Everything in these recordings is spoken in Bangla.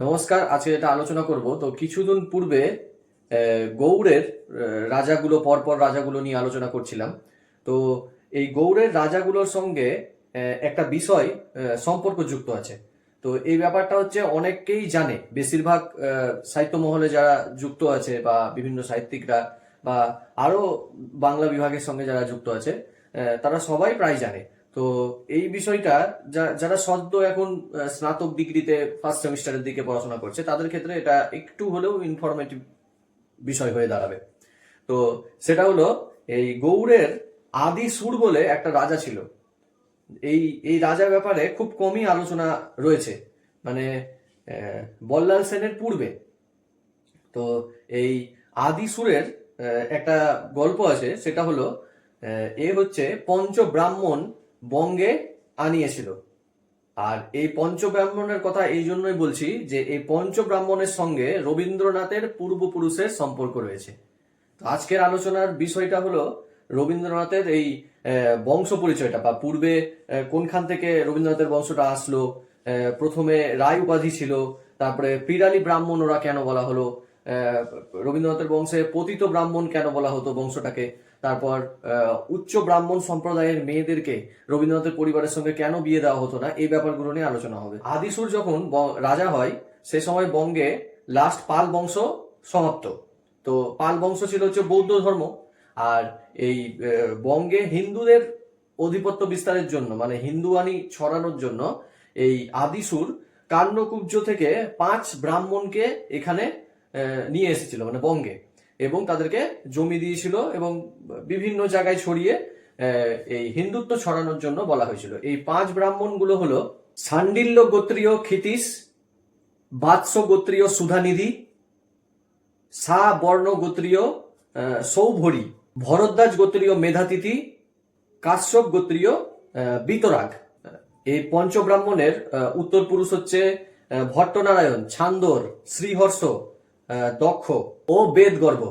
নমস্কার আজকে এটা আলোচনা করব তো কিছুদিন পূর্বে গৌড়ের রাজাগুলো পরপর রাজাগুলো নিয়ে আলোচনা করছিলাম। তো এই গৌড়ের রাজাগুলোর সঙ্গে একটা বিষয় আহ, সম্পর্কযুক্ত আছে। তো এই ব্যাপারটা হচ্ছে অনেকেই জানে। বেশিরভাগ সাহিত্য মহলে যারা যুক্ত আছে বা বিভিন্ন সাহিত্যিকরা বা আরও বাংলা বিভাগের সঙ্গে যারা যুক্ত আছে তারা সবাই প্রায় জানে। তো এই বিষয়টা যারা সদ্য এখন স্নাতক ডিগ্রিতে ফার্স্ট সেমিস্টারের দিকে পড়াশোনা করছে, তাদের ক্ষেত্রে এটা একটু হলেও ইনফরমেটিভ বিষয় হয়ে দাঁড়াবে। তো সেটা হলো, এই গৌড়ের আদি সুর বলে একটা রাজা ছিল। এই এই রাজার ব্যাপারে খুব কমই আলোচনা রয়েছে। মানে বল্লাল সেনের পূর্বে। তো এই আদি সুরের একটা গল্প আছে, সেটা হলো এ হচ্ছে পঞ্চ ব্রাহ্মণ বঙ্গে আনিয়েছিল। আর এই পঞ্চ ব্রাহ্মণের কথা এই জন্যই বলছি যে, এই পঞ্চ ব্রাহ্মণের সঙ্গে রবীন্দ্রনাথের পূর্বপুরুষের সম্পর্ক রয়েছে। তো আজকের আলোচনার বিষয়টা হলো রবীন্দ্রনাথের এই বংশ পরিচয়টা, বা পূর্বে কোনখান থেকে রবীন্দ্রনাথের বংশটা আসলো প্রথমে রায় উপাধি ছিল, তারপরে পিরালি ব্রাহ্মণ ওরা কেন বলা হলো রবীন্দ্রনাথের বংশে পতিত ব্রাহ্মণ কেন বলা হতো বংশটাকে তারপর উচ্চ ব্রাহ্মণ সম্প্রদায়ের মেয়েদেরকে রবীন্দ্রনাথের পরিবারের সঙ্গে কেন বিয়ে দেওয়া হতো না, এই ব্যাপারগুলো নিয়ে আলোচনা হবে। আদিসুর যখন রাজা হয়, সে সময় বঙ্গে লাস্ট পাল বংশ সমাপ্ত। তো পাল বংশ ছিল হচ্ছে বৌদ্ধ ধর্ম, আর এই বঙ্গে হিন্দুদের অধিপত্য বিস্তারের জন্য মানে হিন্দুয়ানি ছড়ানোর জন্য এই আদিসুর কান্নকুব্জ থেকে পাঁচ ব্রাহ্মণকে এখানে নিয়ে এসেছিল মানে বঙ্গে। এবং তাদেরকে জমি দিয়েছিল এবং বিভিন্ন জায়গায় ছড়িয়ে এই হিন্দুত্ব ছড়ানোর জন্য বলা হয়েছিল। এই পাঁচ ব্রাহ্মণগুলো হলো সান্ডিল্য গোত্রীয় ক্ষিতিশ বাৎস গোত্রীয় সুধানিধি, সা বর্ণ গোত্রীয় সৌভরী, ভরদ্বাজ গোত্রীয় মেধাতিথি, কাশ্যপ গোত্রীয় বিতরাগ। এই পঞ্চব্রাহ্মণের উত্তর পুরুষ হচ্ছে ভট্টনারায়ণ, ছান্দর, শ্রীহর্ষ দক্ষ। ও বেদ বেদগর্ভ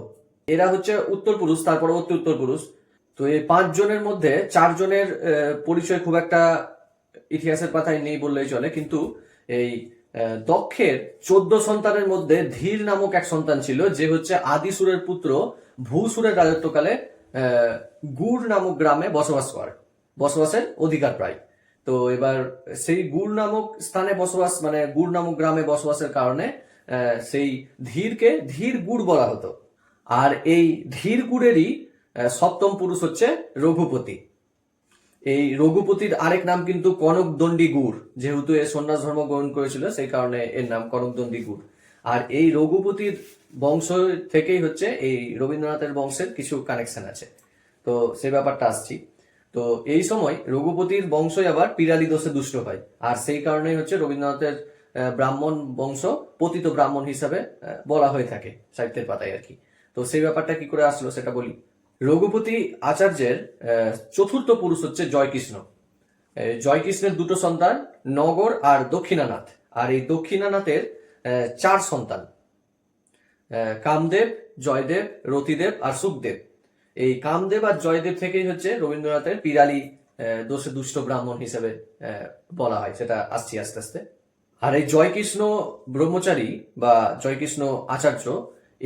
এরা হচ্ছে উত্তর পুরুষ, তার পরবর্তী উত্তর পুরুষ। তো এই পাঁচজনের মধ্যে চারজনের পরিচয় খুব একটা ইতিহাসের পাতায় নেই বললেই চলে, কিন্তু এই দক্ষের চোদ্দ সন্তানের মধ্যে ধীর নামক এক সন্তান ছিল, যে হচ্ছে আদিসুরের পুত্র ভূসুরের রাজত্বকালে গুড় নামক গ্রামে বসবাস করে, বসবাসের অধিকার প্রায় তো এবার সেই গুড় নামক স্থানে বসবাস মানে গুড় নামক গ্রামে বসবাসের কারণে সেই ধীরকে ধীর গুড় বলা হতো। আর এই ধীর গুড়েরই সপ্তম পুরুষ হচ্ছে রঘুপতি। এই রঘুপতির আরেক নাম কিন্তু কনকদণ্ডী গুড়, যেহেতু এ সন্ন্যাস ধর্ম গ্রহণ করেছিল, সেই কারণে এর নাম কনকদণ্ডী গুড়। আর এই রঘুপতির বংশ থেকেই হচ্ছে এই রবীন্দ্রনাথের বংশের কিছু কানেকশন আছে। তো সেই ব্যাপারটা আসছি। তো এই সময় রঘুপতির বংশই আবার পিরালি দোষে দুষ্ট হয়। আর সেই কারণেই হচ্ছে রবীন্দ্রনাথের ব্রাহ্মণ বংশ পতিত ব্রাহ্মণ হিসাবে বলা হয়ে থাকে সাহিত্যের পাতায় আর কি। তো সেই ব্যাপারটা কি করে আসলো সেটা বলি। রঘুপতি আচার্যের চতুর্থ পুরুষ হচ্ছে জয়কৃষ্ণ। জয়কৃষ্ণের দুটো সন্তান, নগর আর দক্ষিণানাথ। আর এই দক্ষিণানাথের চার সন্তান। কামদেব, জয়দেব, রতিদেব আর সুখদেব। এই কামদেব আর জয়দেব থেকেই হচ্ছে রবীন্দ্রনাথের পিরালি দোষে দুষ্ট ব্রাহ্মণ হিসেবে বলা হয়। সেটা আসছি আস্তে আস্তে। আর এই জয়কৃষ্ণ ব্রহ্মচারী বা জয়কৃষ্ণ আচার্য,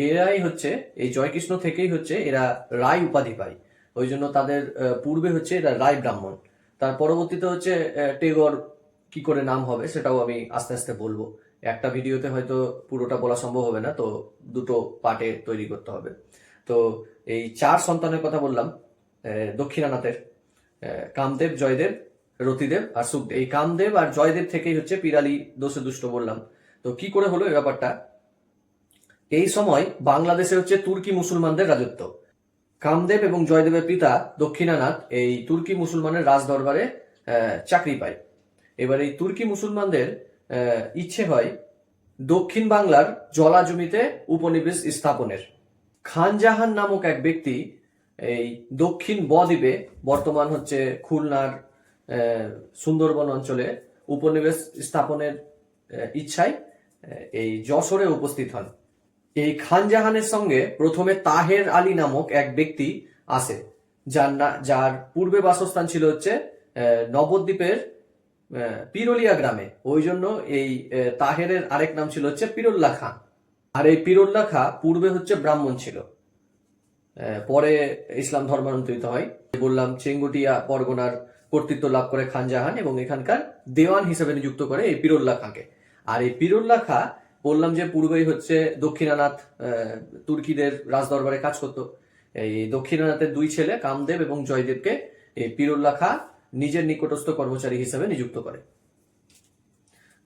এরাই হচ্ছে, এই জয়কৃষ্ণ থেকেই হচ্ছে এরা রায় উপাধি পায়। ওই জন্য তাদের পূর্বে হচ্ছে এরা রায় ব্রাহ্মণ। তার পরবর্তীতে হচ্ছে টেগর কি করে নাম হবে সেটাও আমি আস্তে আস্তে বলব। একটা ভিডিওতে হয়তো পুরোটা বলা সম্ভব হবে না, তো দুটো পার্টে তৈরি করতে হবে। তো এই চার সন্তানের কথা বললাম দক্ষিণানাথের কামদেব, জয়দেব রতিদেব আর সুখদেব। এই কামদেব আর জয়দেব থেকেই হচ্ছে পিরালি দোষে দুষ্ট বললাম। তো কি করে হলো এই ব্যাপারটা? এই সময় বাংলাদেশে হচ্ছে তুর্কি মুসলমানদের রাজত্ব। কামদেব এবং জয়দেবের পিতা দক্ষিণানাথ এই তুর্কি মুসলমানের রাজ দরবারে চাকরি পায়। এবার এই তুর্কি মুসলমানদের ইচ্ছে হয় দক্ষিণ বাংলার জলা জমিতে উপনিবেশ স্থাপনের। খানজাহান নামক এক ব্যক্তি এই দক্ষিণ বদ্বীপে বর্তমান হচ্ছে খুলনার সুন্দরবন অঞ্চলে উপনিবেশ স্থাপনের ইচ্ছায় এই যশোরে উপস্থিত হন। এই খানজাহানের সঙ্গে প্রথমে তাহের আলী নামক এক ব্যক্তি আসে, যার না, যার পূর্বে বাসস্থান ছিল হচ্ছে নবদ্বীপের পিরোলিয়া গ্রামে। ওই জন্য এই তাহেরের আরেক নাম ছিল হচ্ছে পিরোল্লা খাঁ আর এই পিরোল্লা খাঁ পূর্বে হচ্ছে ব্রাহ্মণ ছিল। পরে ইসলাম ধর্মান্তরিত হয়। বললাম, চেঙ্গুটিয়া পরগনার কর্তৃত্ব লাভ করে খান জাহান এবং এখানকার দেওয়ান হিসেবে নিযুক্ত করে এই পিরোল্লা খাঁকে। আর এই পিরোল্লা খাঁ, বললাম যে পূর্বেই হচ্ছে দক্ষিণানাথ তুর্কিদের রাজদরবারে কাজ করত। এই দক্ষিণানাথের দুই ছেলে কামদেব এবং জয়দেবকে এই পিরোল্লা খাঁ নিজের নিকটস্থ কর্মচারী হিসেবে নিযুক্ত করে।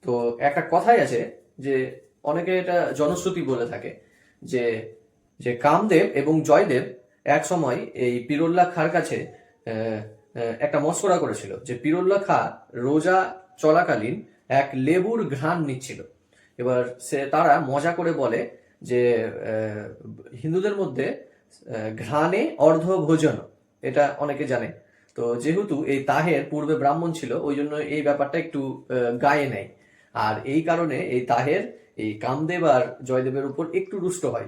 তো একটা কথাই আছে যে অনেকে এটা জনশ্রুতি বলে থাকে যে যে কামদেব এবং জয়দেব এক সময় এই পিরোল্লা খার কাছে একটা মস্করা করেছিল যে পিরোল্লা খা রোজা চলাকালীন এক লেবুর ঘ্রাণ নিচ্ছিল। এবার সে, তারা মজা করে বলে যে হিন্দুদের মধ্যে ঘ্রাণে অর্ধ ভোজন এটা অনেকে জানে। তো যেহেতু এই তাহের পূর্বে ব্রাহ্মণ ছিল, ওই জন্য এই ব্যাপারটা একটু গায়ে নেয়। আর এই কারণে এই তাহের এই কামদেব আর জয়দেবের উপর একটু রুষ্ট হয়।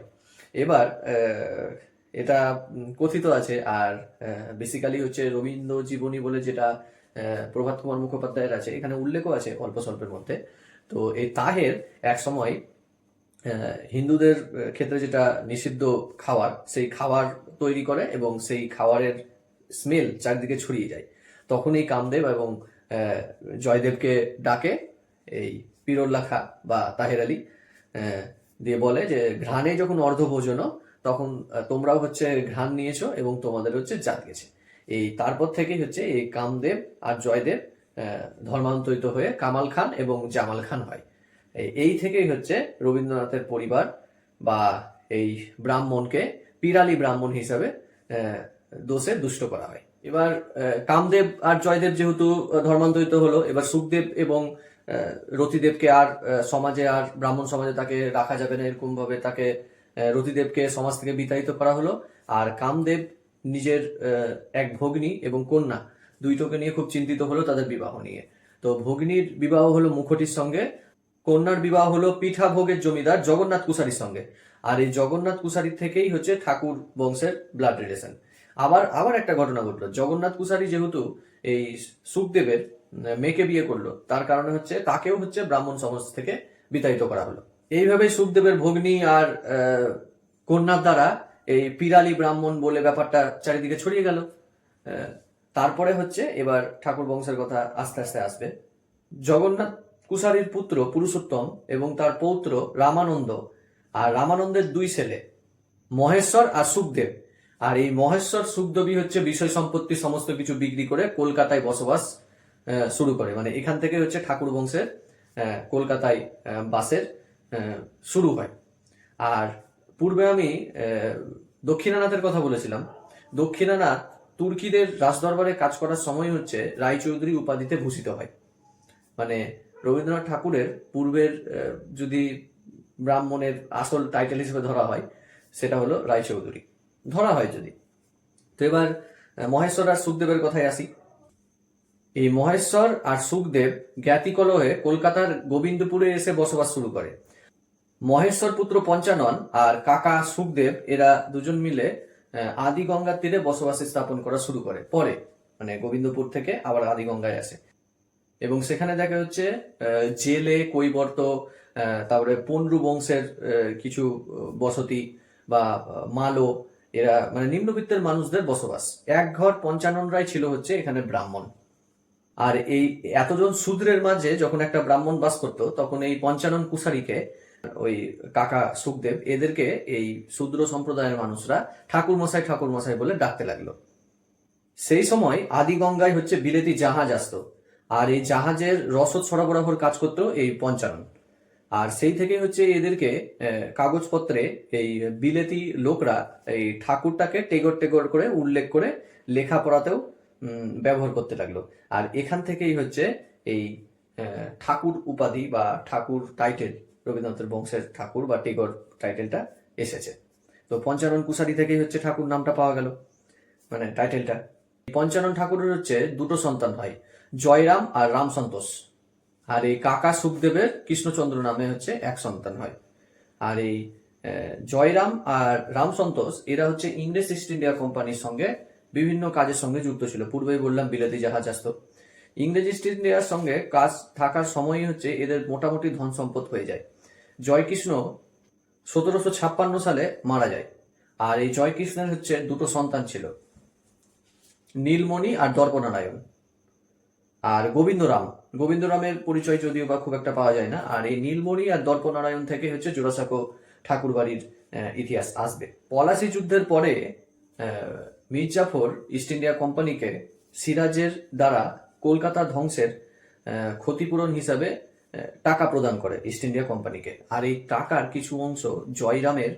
এবার এটা কথিত আছে। আর বেসিক্যালি হচ্ছে রবীন্দ্র জীবনী বলে যেটা প্রভাত কুমার মুখোপাধ্যায়ের আছে, এখানে উল্লেখও আছে অল্প স্বল্পের মধ্যে। তো এই তাহের এক সময় হিন্দুদের ক্ষেত্রে যেটা নিষিদ্ধ খাওয়ার, সেই খাবার তৈরি করে এবং সেই খাওয়ারের স্মেল চারিদিকে ছড়িয়ে যায়। তখন এই কামদেব এবং জয়দেবকে ডাকে এই পিরোল্লা খা বা তাহের আলী দিয়ে বলে যে, ঘ্রাণে যখন অর্ধভোজন তখন তোমরাও হচ্ছে ঘ্রাণ নিয়েছো এবং তোমাদের হচ্ছে জাত গেছে। এই তারপর থেকেই হচ্ছে এই কামদেব আর জয়দেব ধর্মান্তরিত হয়ে কামাল খান এবং জামাল খান হয়। এই- থেকেই হচ্ছে রবীন্দ্রনাথের পরিবার বা এই ব্রাহ্মণকে পিরালি ব্রাহ্মণ হিসাবে দোষে দুষ্ট করা হয়। এবার কামদেব আর জয়দেব যেহেতু ধর্মান্তরিত হলো, এবার সুখদেব এবং রতিদেবকে আর সমাজে আর ব্রাহ্মণ সমাজে তাকে রাখা যাবে না এরকম ভাবে তাকে রতিদেবকে সমাজ থেকে বিতাড়িত করা হলো। আর কামদেব নিজের এক ভগ্নী এবং কন্যা দুইটোকে নিয়ে খুব চিন্তিত হলো তাদের বিবাহ নিয়ে। তো ভগ্নীর বিবাহ হলো মুখটির সঙ্গে, কন্যার বিবাহ হলো পিঠা ভোগের জমিদার জগন্নাথ কুসারির সঙ্গে। আর এই জগন্নাথ কুসারির থেকেই হচ্ছে ঠাকুর বংশের ব্লাড রিলেশন আবার আবার একটা ঘটনা ঘটলো। জগন্নাথ কুসারি যেহেতু এই সুখদেবের মেয়েকে বিয়ে করল, তার কারণে হচ্ছে তাকেও হচ্ছে ব্রাহ্মণ সমাজ থেকে বিতাড়িত করা হলো। এইভাবেই সুখদেবের ভগ্নী আর কন্যার দ্বারা এই পিরালি ব্রাহ্মণ বলে ব্যাপারটা চারিদিকে ছড়িয়ে গেল। তারপরে হচ্ছে এবার ঠাকুর বংশের কথা আস্তে আস্তে আসবে। জগন্নাথ কুসারির পুত্র পুরুষোত্তম এবং তার পৌত্র রামানন্দ আর রামানন্দের দুই ছেলে, মহেশ্বর আর সুখদেব। আর এই মহেশ্বর সুখদেবী হচ্ছে বিষয় সম্পত্তি সমস্ত কিছু বিক্রি করে কলকাতায় বসবাস শুরু করে। মানে এখান থেকে হচ্ছে ঠাকুর বংশের কলকাতায় বাসের শুরু হয়। আর পূর্বে আমি দক্ষিণানাথের কথা বলেছিলাম। দক্ষিণানাথ তুর্কিদের রাজদরবারে কাজ করার সময় হচ্ছে রায়চৌধুরী উপাধিতে ভূষিত হয়। মানে রবীন্দ্রনাথ ঠাকুরের পূর্বের যদি ব্রাহ্মণের আসল টাইটেল হিসেবে ধরা হয়, সেটা হলো রায়চৌধুরী। ধরা হয় যদি। তো এবার মহেশ্বর আর সুখদেবের কথায় আসি। এই মহেশ্বর আর সুখদেব জ্ঞাতিকলহে কলকাতার গোবিন্দপুরে এসে বসবাস শুরু করে। মহেশ্বর পুত্র পঞ্চানন আর কাকা সুখদেব, এরা দুজন মিলে আদি গঙ্গার তীরে বসবাস স্থাপন করা শুরু করে। পরে মানে গোবিন্দপুর থেকে আবার আদি গঙ্গায় আসে। এবং সেখানে দেখা হচ্ছে জেলে, কৈবর্ত তারপরে পন্ডু বংশের কিছু বসতি বা মালো, এরা মানে নিম্নবিত্তের মানুষদের বসবাস। এক ঘর পঞ্চানন রায় ছিল হচ্ছে এখানে ব্রাহ্মণ। আর এই এতজন শূদ্রের মাঝে যখন একটা ব্রাহ্মণ বাস করতো, তখন এই পঞ্চানন কুসারিকে ওই কাকা সুখদেব এদেরকে এই শূদ্র সম্প্রদায়ের মানুষরা ঠাকুর মশাই ঠাকুর মশাই বলে ডাকতে লাগল। সেই সময় আদি গঙ্গায় হচ্ছে বিলেতি জাহাজ আসতো আর এই জাহাজের রসদ সরবরাহর কাজ করতো এই পঞ্চানন। আর সেই থেকে হচ্ছে এদেরকে কাগজপত্রে এই বিলেতি লোকরা এই ঠাকুরটাকে টেগর টেগর করে উল্লেখ করে লেখাপড়াতেও উম, ব্যবহার করতে লাগল। আর এখান থেকেই হচ্ছে এই ঠাকুর উপাধি বা ঠাকুর টাইটেল রবীন্দ্রনাথের বংশের ঠাকুর বা টেগর টাইটেলটা এসেছে। তো পঞ্চানন কুসারি থেকেই হচ্ছে ঠাকুর নামটা পাওয়া গেল মানে টাইটেলটা। পঞ্চানন ঠাকুরের হচ্ছে দুটো সন্তান হয়, জয়রাম আর রাম সন্তোষ। আর এই কাকা সুখদেবের কৃষ্ণচন্দ্র নামে হচ্ছে এক সন্তান হয়। আর এই জয়রাম আর রাম সন্তোষ, এরা হচ্ছে ইংরেজ ইস্ট ইন্ডিয়া কোম্পানির সঙ্গে বিভিন্ন কাজের সঙ্গে যুক্ত ছিল। পূর্বেই বললাম, বিলেতি জাহাজ আসতো। ইংরেজ ইস্ট ইন্ডিয়ার সঙ্গে কাজ থাকার সময়ই হচ্ছে এদের মোটামুটি ধন সম্পদ হয়ে যায়। জয়কৃষ্ণ সতেরোশো ছাপ্পান্ন সালে মারা যায়। আর এই জয়কৃষ্ণের হচ্ছে দুটো সন্তান ছিল। নীলমণি আর দর্পনারায়ণ আর গোবিন্দরাম। গোবিন্দরামের পরিচয় যদিও বা খুব একটা পাওয়া যায় না। আর এই নীলমণি আর দর্পনারায়ণ থেকে হচ্ছে জোড়াসাঁকো ঠাকুরবাড়ির আহ, ইতিহাস আসবে। পলাশি যুদ্ধের পরে আহ, মীর জাফর ইস্ট ইন্ডিয়া কোম্পানিকে সিরাজের দ্বারা কলকাতা ধ্বংসের ক্ষতিপূরণ হিসাবে টাকা প্রদান করে ইস্ট ইন্ডিয়া কোম্পানিকে আর এই টাকার কিছু অংশ জয়রামের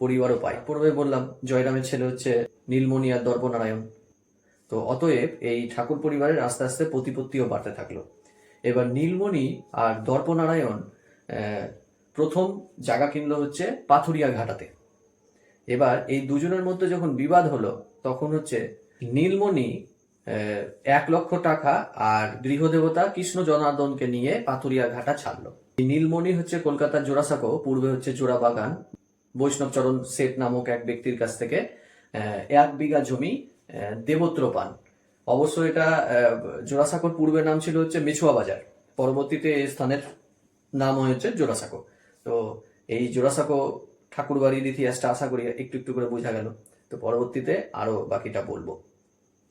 পরিবারও পায়। পূর্বে বললাম, জয়রামের ছেলে হচ্ছে নীলমণি আর দর্পনারায়ণ তো অতএব এই ঠাকুর পরিবারের আস্তে আস্তে প্রতিপত্তিও বাড়তে থাকল। এবার নীলমণি আর দর্পনারায়ণ প্রথম জায়গা কিনলো হচ্ছে পাথুরিয়া ঘাটাতে। এবার এই দুজনের মধ্যে যখন বিবাদ হলো, তখন হচ্ছে নীলমণি এক লক্ষ টাকা আর গৃহদেবতা কৃষ্ণ জনার্দনকে নিয়ে পাথুরিয়া ঘাটা ছাড়লো। নীলমণি হচ্ছে কলকাতার জোড়াসাঁকো, পূর্বে হচ্ছে জোড়াবাগান বৈষ্ণবচরণ শেঠ নামক এক ব্যক্তির কাছ থেকে এক বিঘা জমি দেবত্র পান। অবশ্য এটা জোড়াসাঁকোর পূর্বে নাম ছিল হচ্ছে মেছুয়া বাজার। পরবর্তীতে এই স্থানের নাম হয়েছে জোড়াসাঁকো। তো এই জোড়াসাঁকো ঠাকুরবাড়ির ইতিহাসটা আশা করি একটু একটু করে বোঝা গেল। তো পরবর্তীতে আরও বাকিটা বলব।